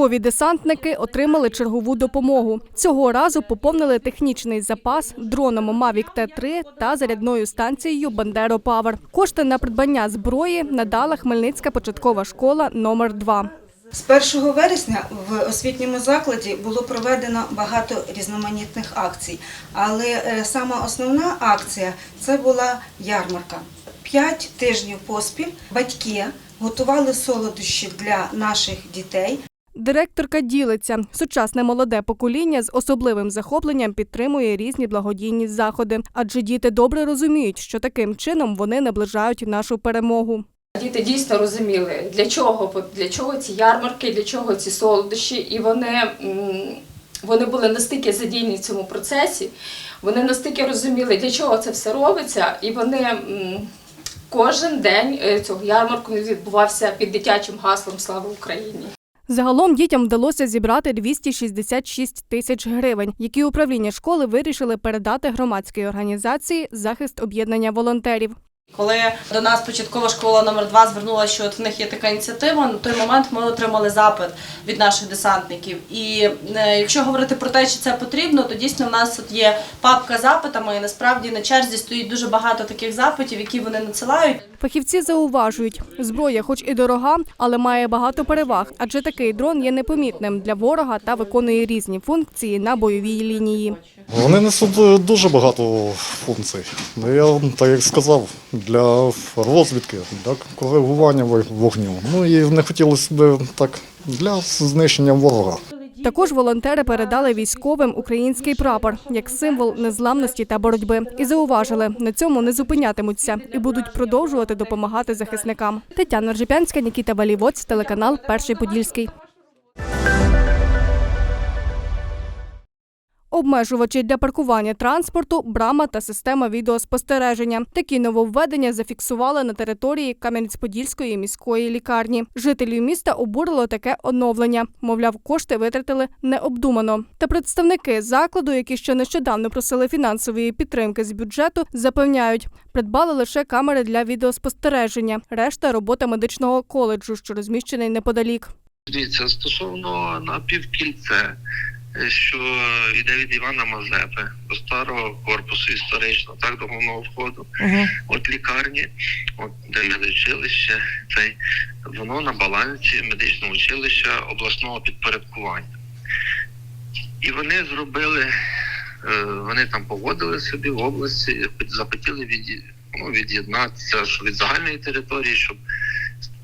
Військові десантники отримали чергову допомогу. Цього разу поповнили технічний запас дроном Mavic T3 та зарядною станцією Бандеро Павер. Кошти на придбання зброї надала Хмельницька початкова школа номер 2 З 1 вересня в освітньому закладі було проведено багато різноманітних акцій, але е, сама основна акція це була ярмарка. П'ять тижнів поспіль батьки готували солодощі для наших дітей. Директорка ділиться. Сучасне молоде покоління з особливим захопленням підтримує різні благодійні заходи, адже діти добре розуміють, що таким чином вони наближають нашу перемогу. Діти дійсно розуміли, для чого, для чого ці ярмарки, для чого ці солодощі, і вони, вони були настільки задійні в цьому процесі, вони настільки розуміли, для чого це все робиться, і вони кожен день е, цього ярмарку відбувався під дитячим гаслом Слава Україні. Загалом дітям вдалося зібрати 266 тисяч гривень, які управління школи вирішили передати громадській організації захист об'єднання волонтерів. Коли до нас початкова школа номер 2 звернулася, що от в них є така ініціатива, на той момент ми отримали запит від наших десантників. І е, якщо говорити про те, чи це потрібно, то дійсно в нас тут є папка запитами, і насправді на черзі стоїть дуже багато таких запитів, які вони надсилають. Фахівці зауважують, зброя, хоч і дорога, але має багато переваг, адже такий дрон є непомітним для ворога та виконує різні функції на бойовій лінії. Вони несуть е, дуже багато функцій. Ну, Я вам так як сказав, для розвідки, для коригування вогню. Ну і не хотілося б так для знищення ворога. Також волонтери передали військовим український прапор як символ незламності та боротьби. І зауважили, на цьому не зупинятимуться і будуть продовжувати допомагати захисникам. Тетяна Ржепянська, Нікіта Валівоць, телеканал Перший Подільський. Обмежувачі для паркування транспорту, брама та система відеоспостереження. Такі нововведення зафіксували на території Кам'янець-Подільської міської лікарні. Жителів міста обурило таке оновлення. Мовляв, кошти витратили необдумано. Та представники закладу, які ще нещодавно просили фінансової підтримки з бюджету, запевняють, придбали лише камери для відеоспостереження. Решта робота медичного коледжу, що розміщений неподалік. Дивіться, стосовно напівкільце, що йде від Івана Мазепи до старого корпусу історично, так до головного входу. От лікарні, от де медучилище, цей воно на балансі медичного училища обласного підпорядкування. І вони зробили, е, вони там погодили собі в області, захотіли від, ну, від'єднатися від загальної території, щоб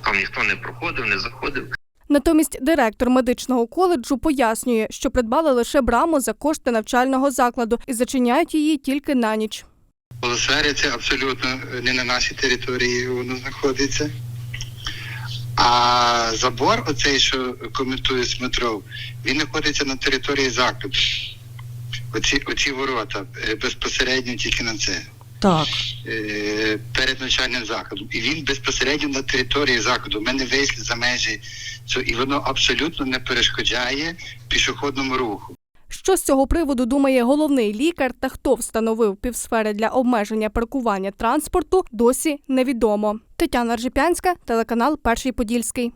там ніхто не проходив, не заходив. Натомість директор медичного коледжу пояснює, що придбали лише браму за кошти навчального закладу і зачиняють її тільки на ніч. Полосферія це абсолютно не на нашій території воно знаходиться. А забор, оцей, що коментує Смотров, він знаходиться на території закладу. Оці, оці ворота е, безпосередньо тільки на це. Так. Е, Перед навчальним закладом. І він безпосередньо на території закладу. Ми не вийшли за межі цього, і воно абсолютно не перешкоджає пішохідному руху. Що з цього приводу думає головний лікар та хто встановив півсфери для обмеження паркування транспорту, досі невідомо. Тетяна Ржепянська, телеканал Перший Подільський.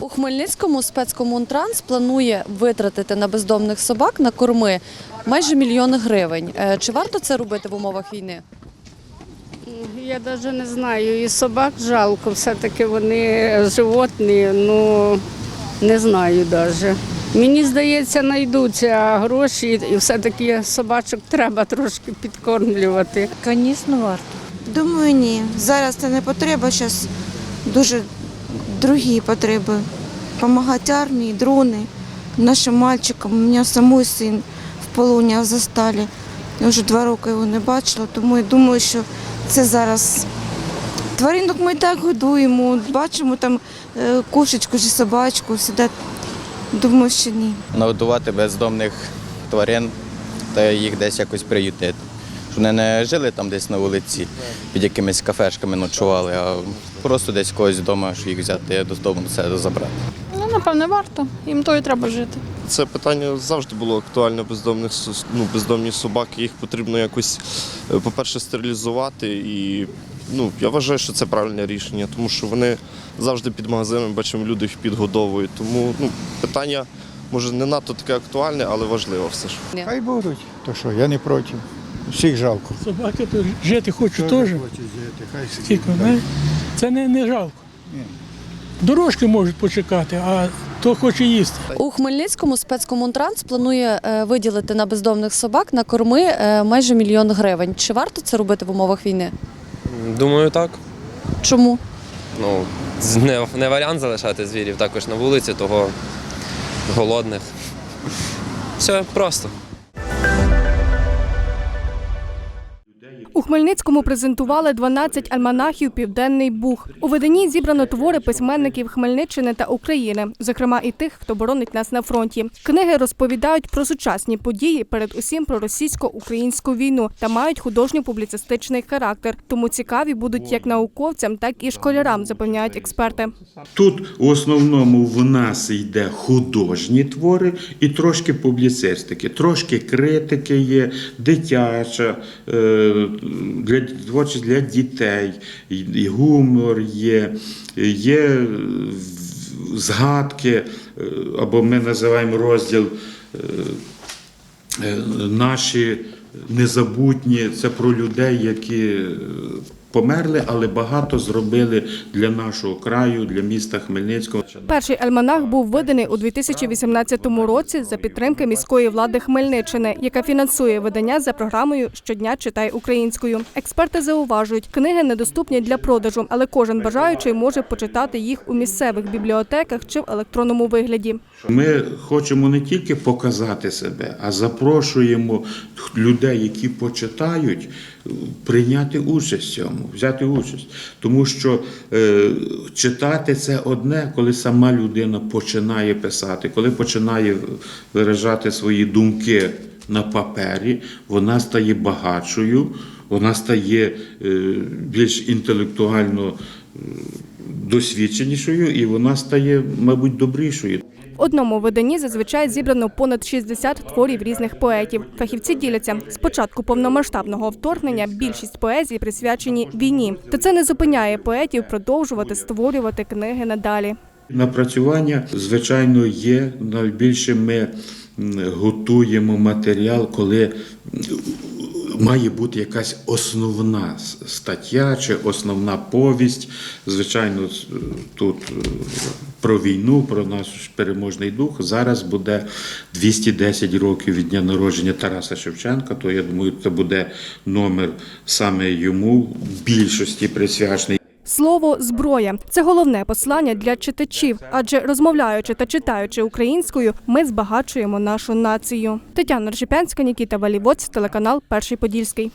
У Хмельницькому спецкомунтранс планує витратити на бездомних собак на корми майже мільйон гривень. Е, Чи варто це робити в умовах війни? Я навіть не знаю, і собак жалко, все-таки вони животні, ну не знаю навіть. Мені здається, знайдуться гроші, і все-таки собачок треба трошки підкормлювати. Звісно, варто. Думаю, ні. Зараз це не потреба, зараз дуже другі потреби. Помагати армії, дрони, нашим мальчикам. У мене самий син в полоні Азовсталі. Я вже два роки його не бачила, тому я думаю, що це зараз. Тваринок ми і так годуємо, бачимо там е, кошечку чи собачку, сюди. Думаю, що ні. нагодувати бездомних тварин та їх десь якось приютити. Щоб вони не жили там десь на вулиці, під якимись кафешками ночували, а просто десь когось вдома, що їх взяти додому це забрати. Ну, напевне, варто. Їм то і треба жити. Це питання завжди було актуальне бездомних ну, бездомні собаки. Їх потрібно якось, е, по-перше, стерилізувати і ну, я вважаю, що це правильне рішення, тому що вони завжди під магазином, бачимо, люди їх підгодовують. Тому ну, питання може не надто таке актуальне, але важливо все ж. Хай будуть, то що, я не проти. Всіх жалко. Собаки то жити хочуть теж. Не? Це не, не жалко. Дорожки можуть почекати, а то хоче їсти. У Хмельницькому спецкомунтранс планує е, виділити на бездомних собак на корми е, майже мільйон гривень. Чи варто це робити в умовах війни? Думаю, так. Чому? Ну, з- не, не варіант залишати звірів також на вулиці, того голодних. Все просто. Хмельницькому презентували 12 альманахів Південний Буг. У виданні зібрано твори письменників Хмельниччини та України, зокрема і тих, хто боронить нас на фронті. Книги розповідають про сучасні події, передусім про російсько-українську війну та мають художньо-публіцистичний характер. Тому цікаві будуть як науковцям, так і школярам, запевняють експерти. Тут в основному в нас йде художні твори і трошки публіцистики, трошки критики є, дитяча, е, для, творчість для дітей, і- гумор є, є згадки, е, або ми називаємо розділ е, е, наші незабутні, це про людей, які померли, але багато зробили для нашого краю, для міста Хмельницького. Перший альманах був виданий у 2018 році за підтримки міської влади Хмельниччини, яка фінансує видання за програмою Щодня читай українською. Експерти зауважують, книги недоступні для продажу, але кожен бажаючий може почитати їх у місцевих бібліотеках чи в електронному вигляді. Ми хочемо не тільки показати себе, а запрошуємо людей, які почитають, прийняти участь в цьому, взяти участь. Тому що е, читати це одне, коли сама людина починає писати, коли починає виражати свої думки на папері, вона стає багатшою, вона стає е, більш інтелектуально досвідченішою і вона стає, мабуть, добрішою. Одному виданні зазвичай зібрано понад 60 творів різних поетів. Фахівці діляться з початку повномасштабного вторгнення більшість поезій присвячені війні. Та це не зупиняє поетів продовжувати створювати книги надалі. Напрацювання, звичайно, є. Найбільше ми готуємо матеріал, коли має бути якась основна стаття чи основна повість. Звичайно, тут е, про війну, про наш переможний дух. Зараз буде 210 років від дня народження Тараса Шевченка. То я думаю, це буде номер саме йому більшості присвячений. Слово зброя це головне послання для читачів, адже розмовляючи та читаючи українською, ми збагачуємо нашу націю. Тетяна Ржепянська, Нікіта Валівоць, телеканал Перший Подільський.